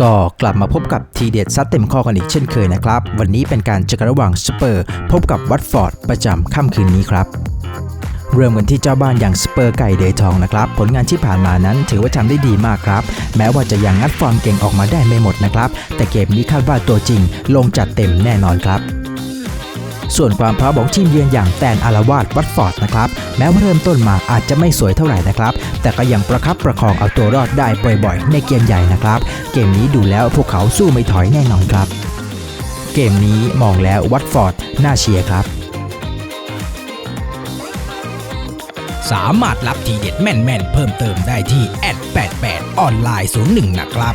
ก็กลับมาพบกับทีเด็ดซัดเต็มข้อกันอีกเช่นเคยนะครับ วันนี้เป็นการเจอกันระหว่างสเปอร์ พบกับวัตฟอร์ดประจำค่ำคืนนี้ครับเริ่มกันที่เจ้าบ้านอย่างสเปอร์ไก่เดยทองนะครับ ผลงานที่ผ่านมานั้นถือว่าทำได้ดีมากครับ แม้ว่าจะยังงัดฟอร์มเก่งออกมาได้ไม่หมดนะครับ แต่เกมนี้คาดว่าตัวจริงลงจัดเต็มแน่นอนครับ ส่วนความพร้อมของทีมเยือนอย่างแตนอาราวาสวัตฟอร์ดนะครับแม้ว่าเริ่มต้นมาอาจจะไม่สวยเท่าไหร่นะครับ แต่ก็ยังประคับประคองเอาตัวรอดได้บ่อยๆ ในเกมใหญ่นะครับ เกมนี้ดูแล้วพวกเขาสู้ไม่ถอยแน่นอนครับ เกมนี้มองแล้ววัตฟอร์ดน่าเชียร์ครับสามารถรับทีเด็ดแม่นๆ เพิ่มเติมได้ที่แอด88ออนไลน์01 นะครับ